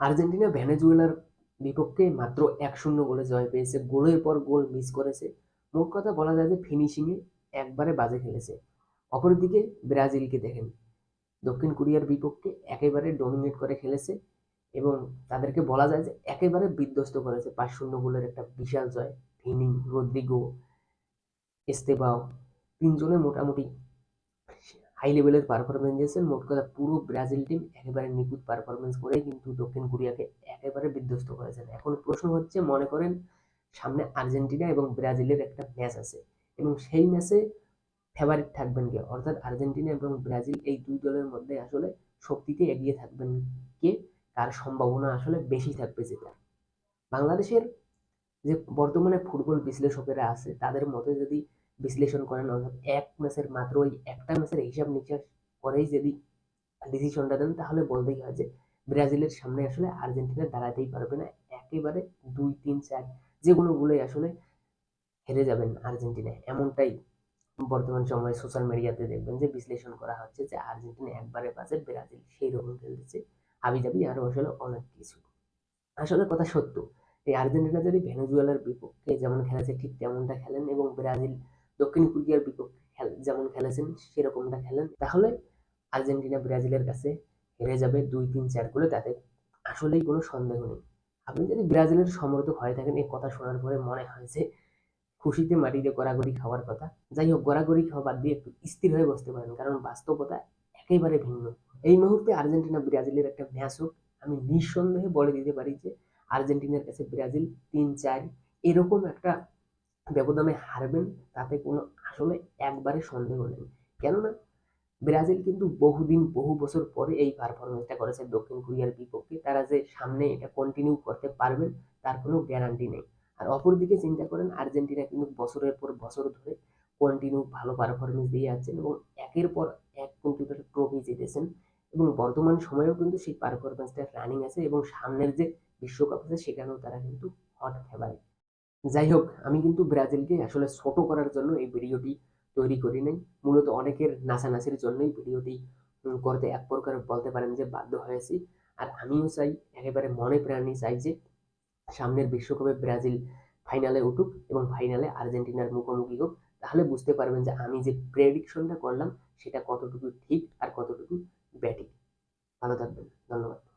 Argentina ভেনেজুয়েলার বিপক্ষে মাত্র এক শূন্য গোলে জয় পেয়েছে। গোলের পর গোল মিস করেছে। মোট কথা বলা যায় যে ফিনিশিংয়ে একবারে বাজে খেলেছে। অপরদিকে ব্রাজিলকে দেখেন। দক্ষিণ কোরিয়ার বিপক্ষে একেবারে ডমিনেট করে খেলেছে এবং তাদেরকে বলা যায় যে একেবারে বিধ্বস্ত করেছে। পাঁচ শূন্য গোলের একটা বিশাল জয়। ভিনি রদ্রিগো, এস্তেবাও তিনজনে মোটামুটি হাই লেভেলের পারফরমেন্স দিয়েছেন মোট কথা পুরো ব্রাজিল টিম একেবারে নিখুঁত পারফরমেন্স করে কিন্তু দক্ষিণ কোরিয়াকে একেবারে বিধ্বস্ত করেছেন। এখন প্রশ্ন হচ্ছে, মনে করেন সামনে আর্জেন্টিনা এবং ব্রাজিলের একটা ম্যাচ আছে এবং সেই ম্যাচে ফেভারিট থাকবেন কে? অর্থাৎ আর্জেন্টিনা এবং ব্রাজিল এই দুই দলের মধ্যে আসলে শক্তিতে এগিয়ে থাকবেন কে? তার সম্ভাবনা আসলে বেশি থাকবে যেটা। বাংলাদেশের যে বর্তমানে ফুটবল বিশ্লেষকেরা আছে, তাদের মতে যদি বিশ্লেষণ করেন অর্থাৎ এক ম্যাচের মাত্র ওই একটা ম্যাচের হিসাব নিকাশ করেই যদি ডিসিশনটা দেন, তাহলে বলতেই হয় যে ব্রাজিলের সামনে আসলে আর্জেন্টিনা দাঁড়াতেই পারবে না। একেবারে দুই, তিন, চার যে কোনোগুলোই আসলে হেরে যাবেন আর্জেন্টিনা। এমনটাই বর্তমান সময়ে সোশ্যাল মিডিয়াতে দেখবেন যে বিশ্লেষণ করা হচ্ছে যে আর্জেন্টিনা একবারে বাজে ব্রাজিল সেই রকম খেলতেছে। হাবি জাবি আরও আসলে অনেক কিছু। আসলে কথা সত্য, এই আর্জেন্টিনা যদি ভেনেজুয়েলার বিপক্ষে যেমন খেলেছে, ঠিক তেমনটা খেলেন এবং ব্রাজিল দক্ষিণ কোরিয়ার বিপক্ষে যেমন খেলেছেন, সেরকমটা খেলেন। তাহলে আর্জেন্টিনা ব্রাজিলের কাছে হেরে যাবে দুই তিন চার গোলে। তাতে আসলেই কোনো সন্দেহ নেই। আপনি যদি ব্রাজিলের সমর্থক হয়ে থাকেন এই কথা শোনার পরে মনে হয় যে খুশিতে মাটিতে গড়াগড়ি খাওয়ার কথা। যাই হোক, গড়াগড়ি খাওয়া বাদ দিয়ে একটু স্থির হয়ে বসতে পারেন, কারণ বাস্তবতা একেবারে ভিন্ন। এই মুহূর্তে আর্জেন্টিনা ব্রাজিলের একটা ম্যাচ হোক, আমি নিঃসন্দেহে বলে দিতে পারি যে আর্জেন্টিনার কাছে ব্রাজিল তিন চার, এরকম একটা ব্যবধানে হারবেন, তাতে কোনো আসলে একবারে সন্দেহ নেই। কেননা ব্রাজিল কিন্তু বহুদিন, বহু বছর পরে এই পারফরমেন্সটা করেছে দক্ষিণ কোরিয়ার বিপক্ষে। তারা যে সামনে এটা কন্টিনিউ করতে পারবেন, তার কোনো গ্যারান্টি নেই। আর অপরদিকে চিন্তা করেন, আর্জেন্টিনা কিন্তু বছরের পর বছর ধরে কন্টিনিউ ভালো পারফরমেন্স দিয়ে যাচ্ছেন এবং একের পর এক কিন্তু ট্রফি জিতেছেন। এবং বর্তমান সময়েও কিন্তু সেই পারফরমেন্সটা রানিং আছে এবং সামনের যে বিশ্বকাপ আছে, সেখানেও তারা কিন্তু হট ফেভারিট যাই হোক আমি কিন্তু ব্রাজিলকে আসলে ছোট করার জন্য এই ভিডিওটি তৈরি করি নাই। মূলত অনেকের নাচানাচির জন্যই ভিডিওটি করতে এক প্রকার বলতে পারেন যে বাধ্য হয়েছি। আর আমিও চাই, একেবারে মনে প্রাণী চাই যে সামনের বিশ্বকাপে ব্রাজিল ফাইনালে উঠুক এবং ফাইনালে আর্জেন্টিনার মুখোমুখি হোক। তাহলে বুঝতে পারবেন যে আমি যে প্রেডিকশনটা করলাম, সেটা কতটুকু ঠিক আর কতটুকু ব্যাটিং ভালো থাকবেন। ধন্যবাদ।